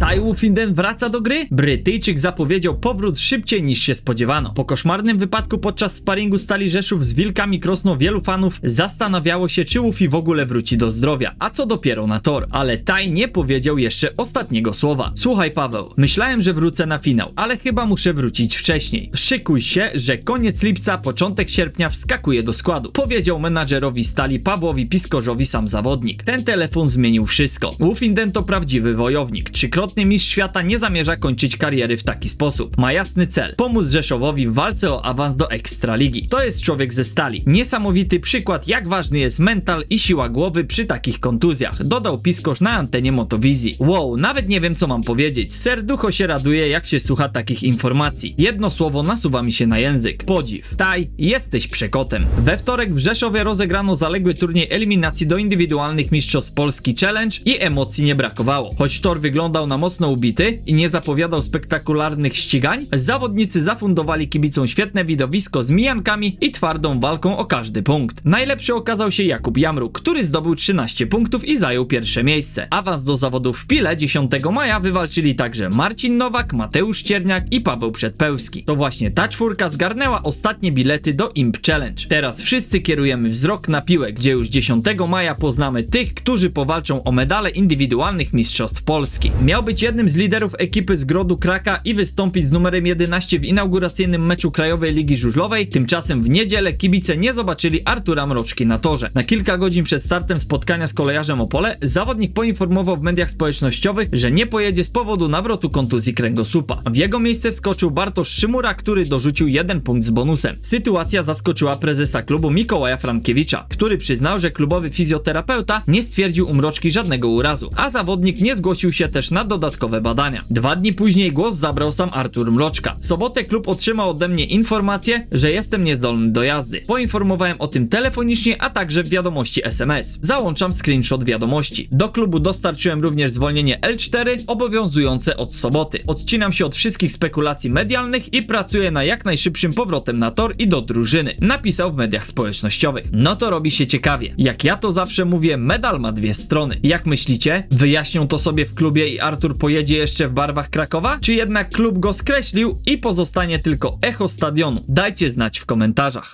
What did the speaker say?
Tai Wolfinden wraca do gry? Brytyjczyk zapowiedział powrót szybciej niż się spodziewano. Po koszmarnym wypadku podczas sparingu Stali Rzeszów z Wilkami Krosno wielu fanów zastanawiało się, czy Wolfi w ogóle wróci do zdrowia, a co dopiero na tor. Ale Tai nie powiedział jeszcze ostatniego słowa. Słuchaj Paweł, myślałem, że wrócę na finał, ale chyba muszę wrócić wcześniej. Szykuj się, że koniec lipca, początek sierpnia wskakuje do składu. Powiedział menadżerowi Stali Pawłowi Piskorzowi sam zawodnik. Ten telefon zmienił wszystko. Wolfinden to prawdziwy wojownik. Mistrz świata nie zamierza kończyć kariery w taki sposób. Ma jasny cel. Pomóc Rzeszowowi w walce o awans do Ekstraligi. To jest człowiek ze stali. Niesamowity przykład jak ważny jest mental i siła głowy przy takich kontuzjach. Dodał Piskorz na antenie Motowizji. Wow, nawet nie wiem co mam powiedzieć. Serducho się raduje jak się słucha takich informacji. Jedno słowo nasuwa mi się na język. Podziw. Taj, jesteś przekotem. We wtorek w Rzeszowie rozegrano zaległy turniej eliminacji do indywidualnych mistrzostw Polski Challenge i emocji nie brakowało. Choć tor wyglądał na mocno ubity i nie zapowiadał spektakularnych ścigań, zawodnicy zafundowali kibicom świetne widowisko z mijankami i twardą walką o każdy punkt. Najlepszy okazał się Jakub Jamruk, który zdobył 13 punktów i zajął pierwsze miejsce. Awans do zawodów w Pile 10 maja wywalczyli także Marcin Nowak, Mateusz Cierniak i Paweł Przedpełski. To właśnie ta czwórka zgarnęła ostatnie bilety do Imp Challenge. Teraz wszyscy kierujemy wzrok na piłę, gdzie już 10 maja poznamy tych, którzy powalczą o medale indywidualnych mistrzostw Polski. Miał być jednym z liderów ekipy z Grodu Kraka i wystąpić z numerem 11 w inauguracyjnym meczu Krajowej Ligi Żużlowej. Tymczasem w niedzielę kibice nie zobaczyli Artura Mroczki na torze. Na kilka godzin przed startem spotkania z kolejarzem Opole zawodnik poinformował w mediach społecznościowych, że nie pojedzie z powodu nawrotu kontuzji kręgosłupa. W jego miejsce wskoczył Bartosz Szymura, który dorzucił jeden punkt z bonusem. Sytuacja zaskoczyła prezesa klubu Mikołaja Frankiewicza, który przyznał, że klubowy fizjoterapeuta nie stwierdził u Mroczki żadnego urazu, a zawodnik nie zgłosił się też na dodatkowe badania. Dwa dni później głos zabrał sam Artur Mroczka. W sobotę klub otrzymał ode mnie informację, że jestem niezdolny do jazdy. Poinformowałem o tym telefonicznie, a także w wiadomości SMS. Załączam screenshot wiadomości. Do klubu dostarczyłem również zwolnienie L4 obowiązujące od soboty. Odcinam się od wszystkich spekulacji medialnych i pracuję na jak najszybszym powrotem na tor i do drużyny. Napisał w mediach społecznościowych. No to robi się ciekawie. Jak ja to zawsze mówię, medal ma dwie strony. Jak myślicie? Wyjaśnią to sobie w klubie i Artur pojedzie jeszcze w barwach Krakowa? Czy jednak klub go skreślił i pozostanie tylko echo stadionu? Dajcie znać w komentarzach.